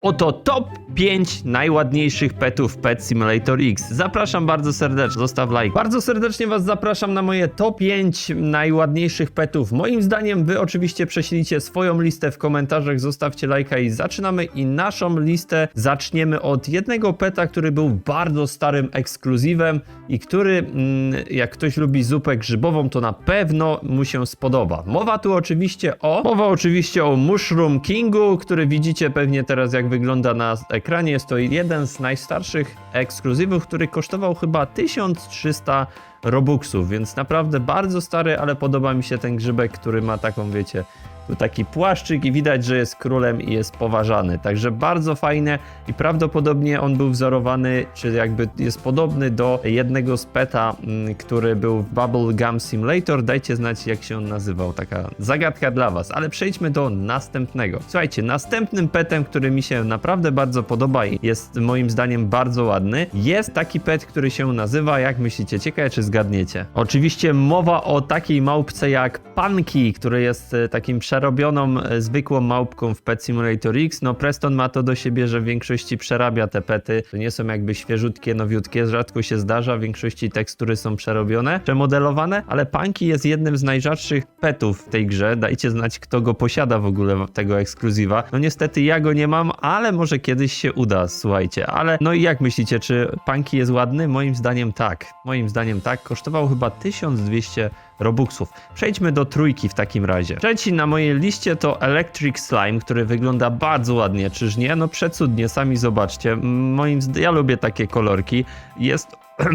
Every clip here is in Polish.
Oto top 5 najładniejszych petów w Pet Simulator X. Zapraszam bardzo serdecznie, zostaw like. Bardzo serdecznie Was zapraszam na moje top 5 najładniejszych petów. Moim zdaniem Wy oczywiście prześlijcie swoją listę w komentarzach, zostawcie lajka i zaczynamy. I naszą listę zaczniemy od jednego peta, który był bardzo starym ekskluzywem i który, mm, jak ktoś lubi zupę grzybową, to na pewno mu się spodoba. Mowa tu oczywiście o, mowa oczywiście o Mushroom Kingu, który widzicie pewnie teraz jak wygląda na ekranie. Jest to jeden z najstarszych ekskluzywów, który kosztował chyba 1300 robuxów, więc naprawdę bardzo stary, ale podoba mi się ten grzybek, który ma taką, wiecie, taki płaszczyk i widać, że jest królem i jest poważany. Także bardzo fajne i prawdopodobnie on był wzorowany, czy jakby jest podobny do jednego z peta, mm, który był w Bubble Gum Simulator. Dajcie znać, jak się on nazywał. Taka zagadka dla Was. Ale przejdźmy do następnego. Słuchajcie, następnym petem, który mi się naprawdę bardzo podoba i jest moim zdaniem bardzo ładny, jest taki pet, który się nazywa, jak myślicie, ciekawe czy zgadniecie. Oczywiście mowa o takiej małpce jak Panki, który jest e, takim przerobioną, e, zwykłą małpką w Pet Simulator X. No Preston ma to do siebie, że w większości przerabia te pety. Nie są jakby świeżutkie, nowiutkie, rzadko się zdarza, w większości tekstury są przerobione, przemodelowane, ale Panki jest jednym z najrzadszych petów w tej grze. Dajcie znać, kto go posiada w ogóle, tego ekskluzywa. No niestety ja go nie mam, ale może kiedyś się uda, słuchajcie. Ale no i jak myślicie, czy Panki jest ładny? Moim zdaniem tak. Moim zdaniem tak. Kosztował chyba 1200 Robuxów. Przejdźmy do trójki w takim razie. Trzeci na mojej liście to Electric Slime, który wygląda bardzo ładnie, czyż nie? No przecudnie, sami zobaczcie. Moim zdaniem, ja lubię takie kolorki. Jest...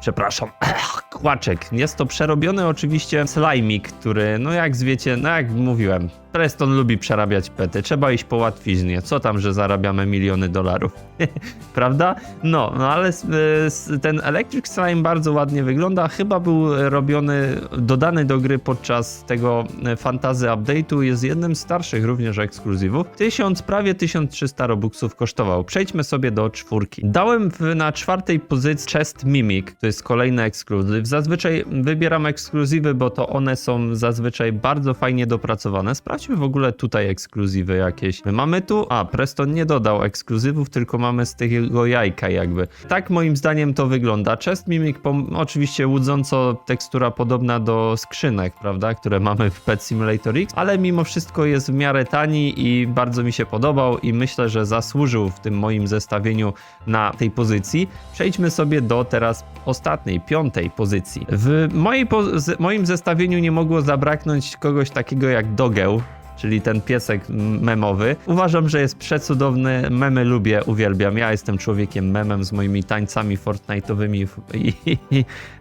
Przepraszam, kłaczek. Jest to przerobiony oczywiście slajmik, który, no jak wiecie, no jak mówiłem, Preston lubi przerabiać pety. Trzeba iść po łatwiźnie. Co tam, że zarabiamy miliony dolarów. Prawda? No, no ale s- ten Electric Slime bardzo ładnie wygląda. Chyba był robiony, dodany do gry podczas tego e, fantazy update'u. Jest jednym z starszych również ekskluzywów. 1000, prawie 1300 robuxów kosztował. Przejdźmy sobie do czwórki. Dałem na czwartej pozycji Chest Mimic. To jest kolejny ekskluzyw. Zazwyczaj wybieram ekskluzywy, bo to one są zazwyczaj bardzo fajnie dopracowane. Sprawdźmy w ogóle tutaj ekskluzywy jakieś. My mamy tu, a Preston nie dodał ekskluzywów, tylko mamy z tego jajka jakby. Tak moim zdaniem to wygląda. Chest Mimic, oczywiście łudząco tekstura podobna do skrzynek, prawda, które mamy w Pet Simulator X, ale mimo wszystko jest w miarę tani i bardzo mi się podobał i myślę, że zasłużył w tym moim zestawieniu na tej pozycji. Przejdźmy sobie do teraz ostatniej, piątej pozycji. W mojej po- moim zestawieniu nie mogło zabraknąć kogoś takiego jak Dogeł, czyli ten piesek memowy. Uważam, że jest przecudowny. Memy lubię, uwielbiam. Ja jestem człowiekiem memem z moimi tańcami Fortnite'owymi i, i,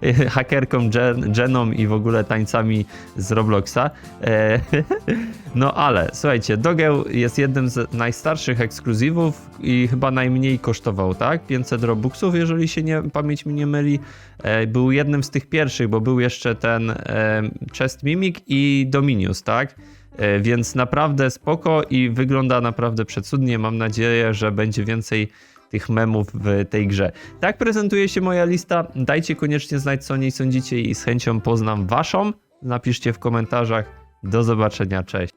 i hakerką Jen, Jeną i w ogóle tańcami z Robloxa. E, no ale słuchajcie, Dogeł jest jednym z najstarszych ekskluzywów i chyba najmniej kosztował, tak? 500 robuxów, jeżeli się nie, pamięć mi nie myli. E, był jednym z tych pierwszych, bo był jeszcze ten e, Chest Mimic i Dominius, tak? E, Więc naprawdę spoko i wygląda naprawdę przecudnie. Mam nadzieję, że będzie więcej tych memów w tej grze. Tak prezentuje się moja lista. Dajcie koniecznie znać, co o niej sądzicie i z chęcią poznam waszą. Napiszcie w komentarzach. Do zobaczenia, cześć.